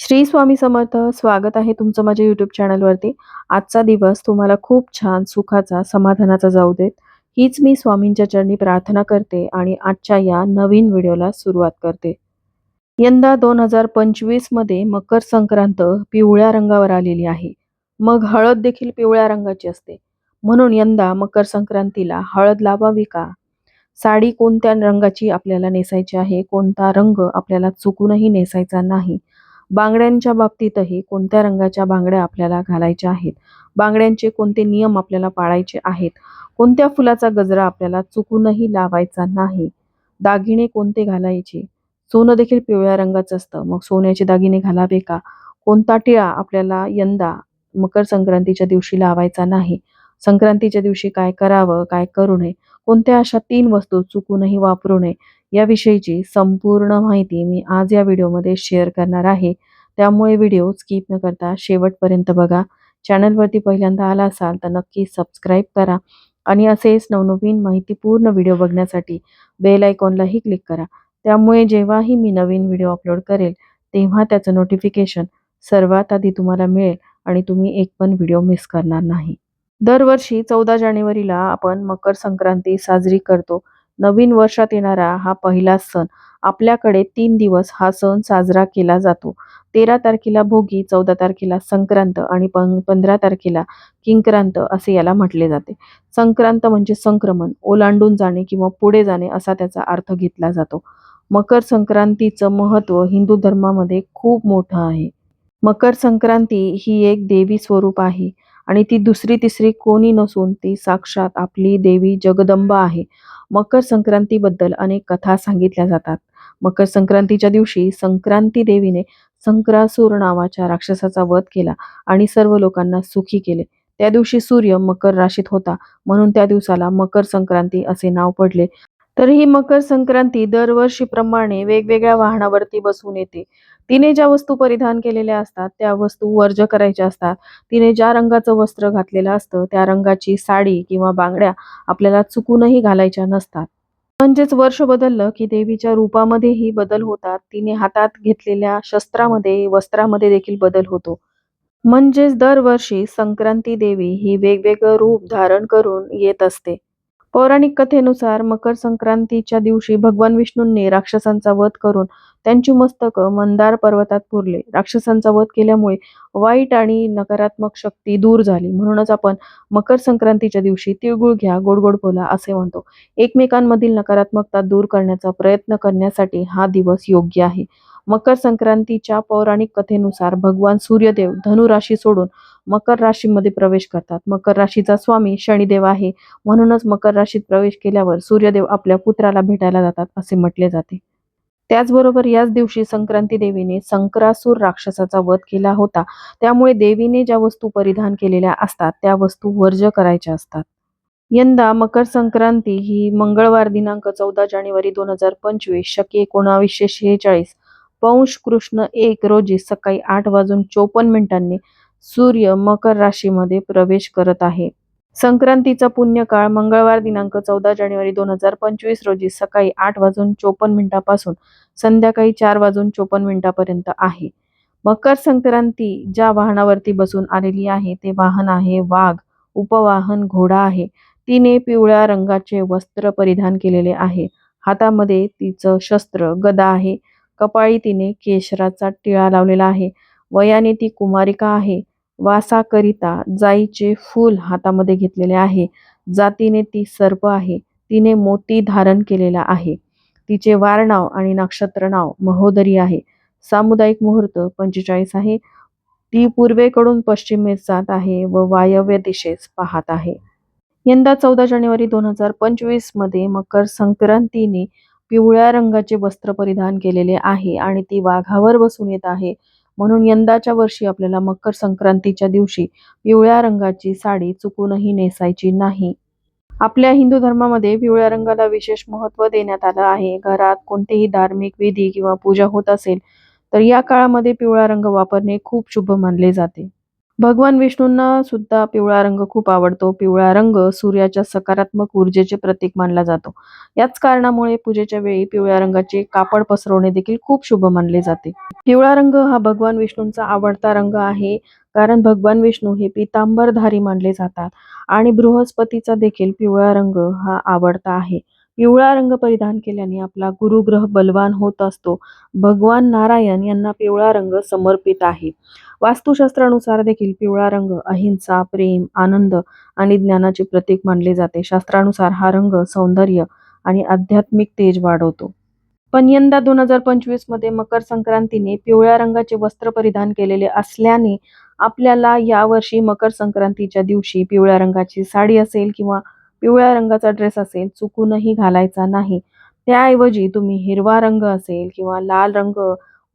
श्री स्वामी समर्थ स्वागत आहे तुमचं माझ्या यूट्यूब चॅनलवरती आजचा दिवस तुम्हाला खूप छान सुखाचा समाधानाचा जाऊ देत. हीच मी स्वामींच्या चरणी प्रार्थना करते आणि आजच्या या नवीन व्हिडिओला सुरुवात करते. यंदा दोन हजार पंचवीसमध्ये मकर संक्रांत पिवळ्या रंगावर आलेली आहे. मग हळद देखील पिवळ्या रंगाची असते. म्हणून यंदा मकर संक्रांतीला हळद लावावी का? साडी कोणत्या रंगाची आपल्याला नेसायची आहे? कोणता रंग आपल्याला चुकूनही नेसायचा नाही? बांगड्यांच्या बाबतीतही कोणत्या रंगाच्या बांगड्या आपल्याला घालायच्या आहेत? बांगड्यांचे कोणते नियम आपल्याला पाळायचे आहेत? कोणत्या फुलाचा गजरा आपल्याला चुकूनही लावायचा नाही? दागिने कोणते घालायचे? सोनं देखील पिवळ्या रंगाचं असतं. मग सोन्याचे दागिने घालावे का? कोणता टिळा आपल्याला यंदा मकर संक्रांतीच्या दिवशी लावायचा नाही? संक्रांतीच्या दिवशी काय करावं? काय करू नये? कोणत्या अशा तीन वस्तू चुकूनही वापरू नये याविषयीची संपूर्ण माहिती मी आज या व्हिडिओमध्ये शेअर करणार आहे. त्यामुळे व्हिडिओ स्किप न करता शेवटपर्यंत बघा. चॅनलवरती पहिल्यांदा आला असाल तर नक्की सबस्क्राईब करा आणि असेच नवनवीन माहितीपूर्ण व्हिडिओ बघण्यासाठी बेल आयकॉनलाही क्लिक करा. त्यामुळे जेव्हाही मी नवीन व्हिडिओ अपलोड करेल तेव्हा त्याचं नोटिफिकेशन सर्वात आधी तुम्हाला मिळेल आणि तुम्ही एक पण व्हिडिओ मिस करणार नाही. दरवर्षी चौदा जानेवारीला आपण मकर संक्रांती साजरी करतो. नवीन वर्षात येणारा हा पहिला सण. आपल्याकडे तीन दिवस हा सण साजरा केला जातो. तेरा तारखेला भोगी चौदा तारखेला संक्रांत आणि पं पंधरा तारखेला किंक्रांत असे याला म्हटले जाते. संक्रांत म्हणजे संक्रमण ओलांडून जाणे किंवा पुढे जाणे असा त्याचा अर्थ घेतला जातो. मकर संक्रांतीचं महत्त्व हिंदू धर्मामध्ये खूप मोठं आहे. मकर संक्रांती ही एक देवी स्वरूप आहे. आणि ती दुसरी तिसरी कोणी नसून ती साक्षात आपली देवी जगदंबा आहे. मकर संक्रांतीबद्दल अनेक कथा सांगितल्या जातात. मकर संक्रांतीच्या दिवशी संक्रांती देवीने संक्रासूर नावाच्या राक्षसाचा वध केला आणि सर्व लोकांना सुखी केले. त्या दिवशी सूर्य मकर राशीत होता. म्हणून त्या दिवसाला मकर संक्रांती असे नाव पडले. तर ही मकर संक्रांती दरवर्षीप्रमाणे वेगवेगळ्या वाहनावरती बसून येते. तिने ज्या वस्तू परिधान केलेल्या असतात त्या वस्तू वर्ज करायच्या असतात. तिने ज्या रंगाचं वस्त्र घातलेलं असतं त्या रंगाची साडी किंवा बांगड्या आपल्याला चुकूनही घालायच्या नसतात. म्हणजेच वर्ष बदललं की देवीच्या रूपामध्येही बदल होतात. तिने हातात घेतलेल्या शस्त्रामध्ये वस्त्रामध्ये देखील बदल होतो. म्हणजेच दरवर्षी संक्रांती देवी ही वेगवेगळं रूप धारण करून येत असते. पौराणिक कथेनुसार मकर संक्रांतीच्या दिवशी भगवान विष्णूंनी राक्षसांचा वध करून त्यांची मस्तक मंदार पर्वतात पुरले. राक्षसांचा वध केल्यामुळे वाईट आणि नकारात्मक शक्ती दूर झाली. म्हणूनच आपण मकर संक्रांतीच्या दिवशी तिळगुळ घ्या गोड गोड बोला असे म्हणतो. एकमेकांमधील नकारात्मकता दूर करण्याचा प्रयत्न करण्यासाठी हा दिवस योग्य आहे. मकर संक्रांतीच्या पौराणिक कथेनुसार भगवान सूर्यदेव धनुराशी सोडून मकर राशीमध्ये प्रवेश करतात. मकर राशीचा स्वामी शनिदेव आहे. म्हणूनच मकर राशीत प्रवेश केल्यावर सूर्यदेव आपल्या पुत्राला भेटायला जातात असे म्हटले जाते. त्याचबरोबर याच दिवशी संक्रांती देवीने संक्रासूर राक्षसाचा वध केला होता. त्यामुळे देवीने ज्या वस्तू परिधान केलेल्या असतात त्या वस्तू वर्ज करायच्या असतात. यंदा मकर संक्रांती ही मंगळवार दिनांक चौदा जानेवारी दोन हजार पंचवीस शके एकोणावीसशे शेहेचाळीस पौष कृष्ण एक रोजी सकाळी आठ वाजून चोपन्न मिनिटांनी सूर्य मकर राशीमध्ये प्रवेश करत आहे. संक्रांतीचा पुण्यकाळ मंगळवार दिनांक चौदा जानेवारी दोन हजार पंचवीस रोजी सकाळी आठ वाजून चोपन्न मिनिटापासून संध्याकाळी चार वाजून चोपन्न मिनिटापर्यंत आहे. मकर संक्रांती ज्या वाहनावरती बसून आलेली आहे ते वाहन आहे वाघ. उपवाहन घोडा आहे. तिने पिवळ्या रंगाचे वस्त्र परिधान केलेले आहे. हातामध्ये तिचं शस्त्र गदा आहे. कपाळी तिने केशराचा टिळा लावलेला आहे. वयाने ती कुमारिका आहे. वासाकरिता जाईचे फूल हातामध्ये घेतलेले आहे. जातीने ती सर्प आहे. तिने मोती धारण केलेला आहे. तिचे वारनाव आणि नक्षत्र नाव महोदरी आहे. सामुदायिक मुहूर्त पंचेचाळीस आहे. ती पूर्वेकडून पश्चिमेस जात आहे व वायव्य दिशेस पाहत आहे. यंदा चौदा जानेवारी दोन हजार पंचवीसमध्ये मकर संक्रांतीने पिवळ्या रंगाचे वस्त्र परिधान केलेले आहे आणि ती वाघावर बसून येत आहे. म्हणून यंदाच्या वर्षी आपल्याला मकर संक्रांतीच्या दिवशी पिवळ्या रंगाची साडी चुकूनही नेसायची नाही. आपल्या हिंदू धर्मामध्ये पिवळ्या रंगाला विशेष महत्त्व देण्यात आलं आहे. घरात कोणतेही धार्मिक विधी किंवा पूजा होत असेल तर या काळामध्ये पिवळा रंग वापरणे खूप शुभ मानले जाते. भगवान विष्णूंना सुद्धा पिवळा रंग खूप आवडतो. पिवळा रंग सूर्याच्या सकारात्मक ऊर्जेचे प्रतीक मानला जातो. याच कारणामुळे पूजेच्या वेळी पिवळ्या रंगाचे कापड पसरवणे देखील खूप शुभ मानले जाते. पिवळा रंग हा भगवान विष्णूंचा आवडता रंग आहे. कारण भगवान विष्णू हे पितांबरधारी मानले जातात आणि बृहस्पतीचा देखील पिवळा रंग हा आवडता आहे. पिवळा रंग परिधान केल्याने आपला गुरुग्रह बलवान होत असतो. भगवान नारायण यांना पिवळा रंग समर्पित आहे. वास्तुशास्त्रानुसार देखील पिवळा रंग अहिंसा, प्रेम, आनंद आणि ज्ञानाचे प्रतीक मानले जाते. शास्त्रानुसार हा रंग सौंदर्य आणि आध्यात्मिक तेज वाढवतो. पण यंदा दोन हजार पंचवीसमध्ये मकर संक्रांतीने पिवळ्या रंगाचे वस्त्र परिधान केलेले असल्याने आपल्याला यावर्षी मकर संक्रांतीच्या दिवशी पिवळ्या रंगाची साडी असेल किंवा पिवळ्या रंगाचा ड्रेस असेल चुकूनही घालायचा नाही. त्याऐवजी तुम्ही हिरवा रंग असेल किंवा लाल रंग,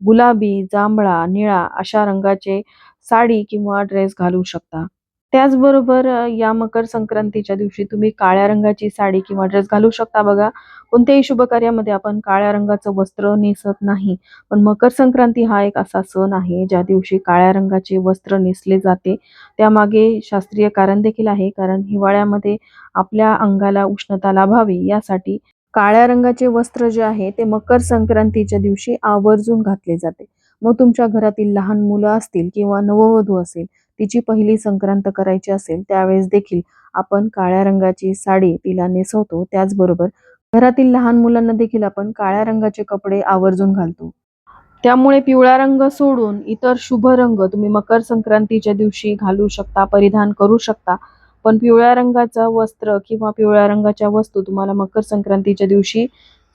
गुलाबी, जांभळा, निळा अशा रंगाचे साडी किंवा ड्रेस घालू शकता. त्याचबरोबर या मकर संक्रांतीच्या दिवशी तुम्ही काळ्या रंगाची साडी किंवा ड्रेस घालू शकता बघा. कोणत्याही शुभ कार्यामध्ये आपण काळ्या रंगाचं वस्त्र नेसत नाही. पण मकर संक्रांती हा एक असा सण आहे ज्या दिवशी काळ्या रंगाचे वस्त्र नेसले जाते. त्यामागे शास्त्रीय कारण देखील आहे. कारण हिवाळ्यामध्ये आपल्या अंगाला उष्णता लाभावी यासाठी काळ्या रंगाचे वस्त्र जे आहे ते मकर संक्रांतीच्या दिवशी आवर्जून घातले जाते. मग तुमच्या घरातील लहान मुलं असतील किंवा नववधू असेल, तिची पहिली संक्रांत करायची असेल त्यावेळेस देखील आपण काळ्या रंगाची साडी तिला नेसवतो. त्याचबरोबर घरातील लहान मुलांना देखील आपण काळ्या रंगाचे कपडे आवर्जून घालतो. त्यामुळे पिवळा रंग सोडून इतर शुभ रंग तुम्ही मकर संक्रांतीच्या दिवशी घालू शकता, परिधान करू शकता. पण पिवळ्या रंगाचं वस्त्र किंवा पिवळ्या रंगाच्या वस्तू तुम्हाला मकर संक्रांतीच्या दिवशी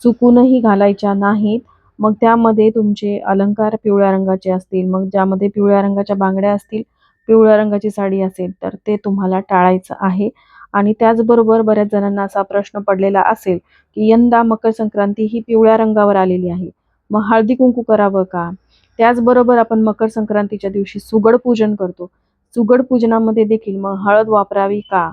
चुकूनही घालायच्या नाहीत. मग त्यामध्ये तुमचे अलंकार पिवळ्या रंगाचे असतील, मग ज्यामध्ये पिवळ्या रंगाच्या बांगड्या असतील, पिवळ्या रंगाची साडी असेल तर ते तुम्हाला टाळायचं आहे. आणि त्याचबरोबर बऱ्याच जणांना असा प्रश्न पडलेला असेल की यंदा मकर संक्रांती ही पिवळ्या रंगावर आलेली आहे. मग हळदी-कुंकू करावं का? त्याचबरोबर आपण मकर संक्रांतीच्या दिवशी सुगड पूजन करतो. सुगड पूजनामध्ये देखील मग हळद वापरावी का?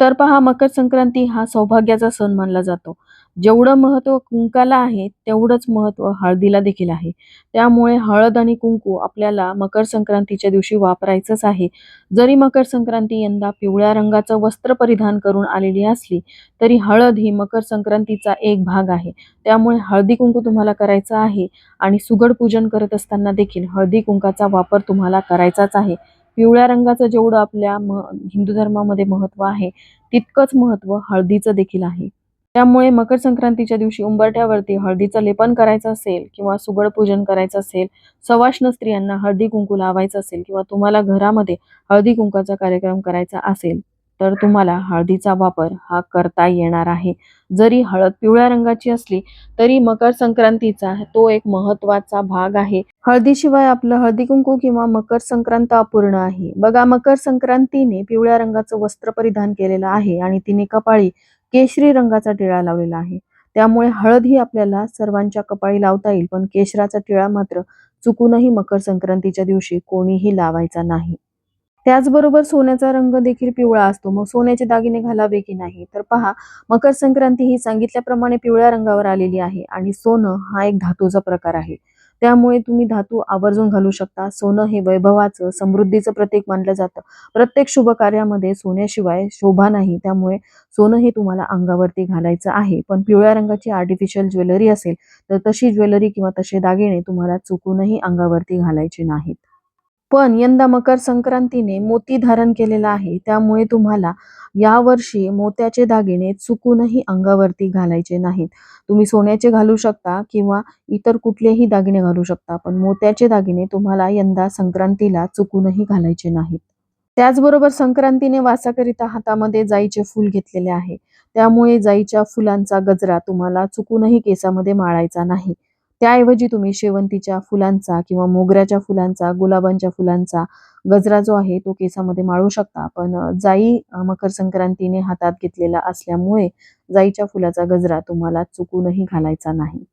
तर पहा मकर संक्रांती हा सौभाग्याचा सण मानला जातो. जेवढं महत्त्व कुंकाला आहे तेवढंच महत्त्व हळदीला देखील आहे. त्यामुळे हळद आणि कुंकू आपल्याला मकर संक्रांतीच्या दिवशी वापरायचंच आहे. जरी मकर संक्रांती यंदा पिवळ्या रंगाचं वस्त्र परिधान करून आलेली असली तरी हळद ही मकर संक्रांतीचा एक भाग आहे. त्यामुळे हळदी-कुंकू तुम्हाला करायचं आहे आणि सुगड पूजन करत असताना देखील हळदी-कुंकाचा वापर तुम्हाला करायचाच आहे. पिवळ्या रंगाचं जेवढं आपल्या म हिंदू धर्मामध्ये महत्त्व आहे तितकंच महत्त्व हळदीचं देखील आहे. त्यामुळे मकर संक्रांतीच्या दिवशी उंबरठ्यावरती हळदीचं लेपन करायचं असेल किंवा सुगड पूजन करायचं असेल, सवाष्ण स्त्रियांना हळदी-कुंकू लावायचं असेल किंवा तुम्हाला घरामध्ये हळदी-कुंकाचा कार्यक्रम करायचा असेल तर तुम्हाला हळदीचा वापर हा करता येणार आहे. जरी हळद पिवळ्या रंगाची असली तरी मकर संक्रांतीचा तो एक महत्त्वाचा भाग आहे. हळदीशिवाय आपलं हळदी-कुंकू किंवा मकर संक्रांत अपूर्ण आहे. बघा मकर संक्रांतीने पिवळ्या रंगाचं वस्त्र परिधान केलेलं आहे आणि तिने कपाळी केशरी रंगाचा टिळा लावलेला आहे. त्यामुळे हळद ही आपल्याला सर्वांच्या कपाळी लावता येईल पण केशराचा टिळा मात्र चुकूनही मकर संक्रांतीच्या दिवशी कोणीही लावायचा नाही. त्याचबरोबर सोन्याचा रंग देखील पिवळा असतो. मग सोन्याचे दागिने घालावे की नाही? तर पहा मकर संक्रांती ही सांगितल्याप्रमाणे पिवळ्या रंगावर आलेली आहे आणि सोनं हा एक धातूचा प्रकार आहे. त्यामुळे तुम्ही धातू आवर्जून घालू शकता. सोनं हे वैभवाचं, समृद्धीचं प्रतीक मानलं जातं. प्रत्येक शुभ कार्यामध्ये सोन्याशिवाय शोभा नाही. त्यामुळे सोनं हे तुम्हाला अंगावरती घालायचं आहे. पण पिवळ्या रंगाची आर्टिफिशियल ज्वेलरी असेल तर तशी ज्वेलरी किंवा तसे दागिने तुम्हाला चुकूनही अंगावरती घालायचे नाहीत. पण यंदा मकर संक्रांतीने मोती धारण केलेला आहे. त्यामुळे तुम्हाला यावर्षी मोत्याचे दागिने चुकूनही अंगावरती घालायचे नाहीत. तुम्ही सोन्याचे घालू शकता किंवा इतर कुठलेही दागिने घालू शकता. पण मोत्याचे दागिने तुम्हाला यंदा संक्रांतीला चुकूनही घालायचे नाहीत. त्याचबरोबर संक्रांतीने वासाकरिता हातामध्ये जाईचे फूल घेतलेले आहे. त्यामुळे जाईच्या फुलांचा गजरा तुम्हाला चुकूनही केसामध्ये माळायचा नाही. त्याऐवजी तुम्ही शेवंतीच्या फुलांचा किंवा मोगऱ्याच्या फुलांचा, गुलाबांच्या फुलांचा गजरा जो आहे तो केसामध्ये माळू शकता. पण जाई मकर संक्रांतीने हातात घेतलेला असल्यामुळे जाईच्या फुलाचा गजरा तुम्हाला चुकूनही घालायचा नाही.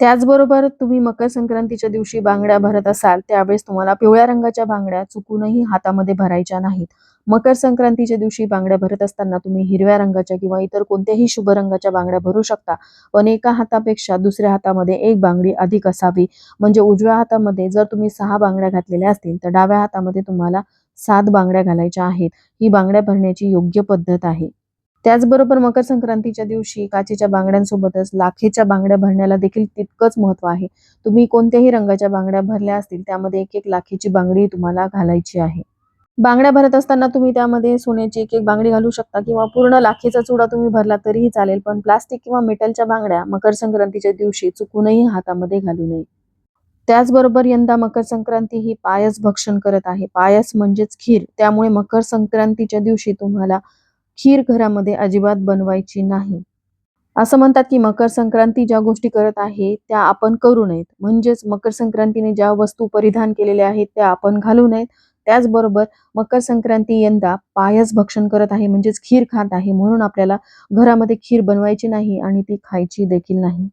त्याचबरोबर तुम्ही मकर संक्रांतीच्या दिवशी बांगड्या भरत असाल त्यावेळेस तुम्हाला पिवळ्या रंगाच्या बांगड्या चुकूनही हातामध्ये भरायच्या नाहीत. मकर संक्रांतीच्या दिवशी बांगड्या भरत असताना तुम्ही हिरव्या रंगाच्या किंवा इतर कोणत्याही शुभ रंगाच्या बांगड्या भरू शकता. पण एका हातापेक्षा दुसऱ्या हातामध्ये एक बांगडी अधिक असावी. म्हणजे उजव्या हातामध्ये जर तुम्ही सहा बांगड्या घातलेल्या असतील तर डाव्या हातामध्ये तुम्हाला सात बांगड्या घालायच्या आहेत ही बांगड्या भरण्याची योग्य पद्धत आहे त्याचबरोबर मकर संक्रांतीच्या दिवशी काचेच्या बांगड्यांसोबतच लाखेच्या बांगड्या भरण्याला देखील तितकंच महत्त्व आहे. तुम्ही कोणत्याही रंगाच्या बांगड्या भरल्या असतील त्यामध्ये एक एक लाखेची बांगडी तुम्हाला घालायची आहे. बांगड्या भरत असताना तुम्ही त्यामध्ये सोन्याची एक एक बांगडी घालू शकता किंवा पूर्ण लाखेचा चुडा तुम्ही भरला तरीही चालेल पण प्लास्टिक किंवा मेटलच्या बांगड्या मकर संक्रांतीच्या दिवशी चुकूनही हातामध्ये घालू नये. त्याचबरोबर यंदा मकर संक्रांती ही पायस भक्षण करत आहे. पायस म्हणजेच खीर. त्यामुळे मकर संक्रांतीच्या दिवशी तुम्हाला खीर घरामध्ये अजिबात बनवायची नाही. असं म्हणतात की मकर संक्रांती ज्या गोष्टी करत आहे त्या आपण करू नयेत. म्हणजेच मकर संक्रांतीने ज्या वस्तू परिधान केलेल्या आहेत त्या आपण घालू नयेत. त्याचबरोबर मकर संक्रांती यंदा पायस भक्षण करत आहे म्हणजेच खीर खात आहे म्हणून आपल्याला घरामध्ये खीर बनवायची नाही आणि ती खायची देखील नाही.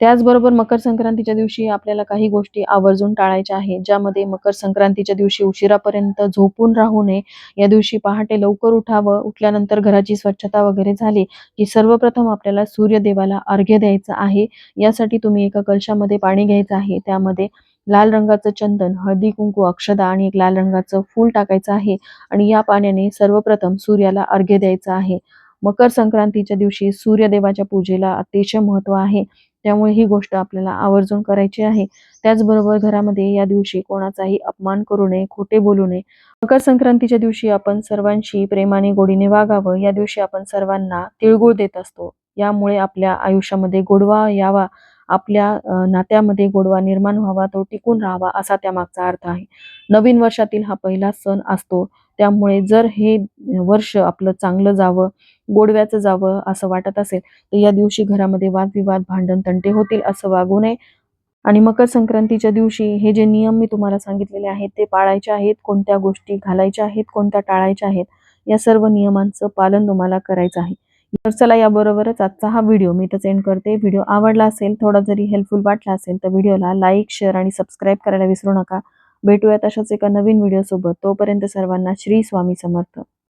त्याचबरोबर मकर संक्रांतीच्या दिवशी आपल्याला काही गोष्टी आवर्जून टाळायच्या आहेत ज्यामध्ये मकर संक्रांतीच्या दिवशी उशिरापर्यंत झोपून राहू नये. या दिवशी पहाटे लवकर उठावं उठल्यानंतर घराची स्वच्छता वगैरे झाली की सर्वप्रथम आपल्याला सूर्यदेवाला अर्घ्य द्यायचं आहे. यासाठी तुम्ही एका कलशामध्ये पाणी घ्यायचं आहे. त्यामध्ये लाल रंगाचं चंदन हळदी कुंकू अक्षदा आणि एक लाल रंगाचं फूल टाकायचं आहे आणि या पाण्याने सर्वप्रथम सूर्याला अर्घ्य द्यायचं आहे. मकर संक्रांतीच्या दिवशी सूर्यदेवाच्या पूजेला अतिशय महत्त्व आहे. त्यामुळे ही गोष्ट आपल्याला आवर्जून करायची आहे. त्याचबरोबर घरामध्ये या दिवशी कोणाचाही अपमान करू नये खोटे बोलू नये. मकर संक्रांतीच्या दिवशी आपण सर्वांशी प्रेमाने गोडीने वागावं. या दिवशी आपण सर्वांना तिळगुळ देत असतो. यामुळे आपल्या आयुष्यामध्ये गोडवा यावा. आपल्या नात्यामध्ये गोडवा निर्माण व्हावा. तो टिकून राहावा असा त्यामागचा अर्थ आहे. नवीन वर्षातील हा पहिला सण असतो. त्यामुळे जर हे वर्ष आपलं चांगलं जावं गोडव्याचं जावं असं वाटत असेल तर या दिवशी घरामध्ये वादविवाद भांडण तंटे होतील असं वागू नये. आणि मकर संक्रांतीच्या दिवशी हे जे नियम मी तुम्हाला सांगितलेले आहेत ते पाळायचे आहेत कोणत्या गोष्टी घालायच्या आहेत कोणत्या टाळायच्या आहेत या सर्व नियमांचं पालन तुम्हाला करायचं आहे. तर चला याबरोबरच आजचा हा व्हिडिओ मी इथंच एंड करते. व्हिडिओ आवडला असेल थोडा जरी हेल्पफुल वाटला असेल तर व्हिडिओला लाईक शेअर आणि सबस्क्राईब करायला विसरू नका. भेटूयात अशाच एका नवीन व्हिडिओसोबत तोपर्यंत सर्वांना श्री स्वामी समर्थ.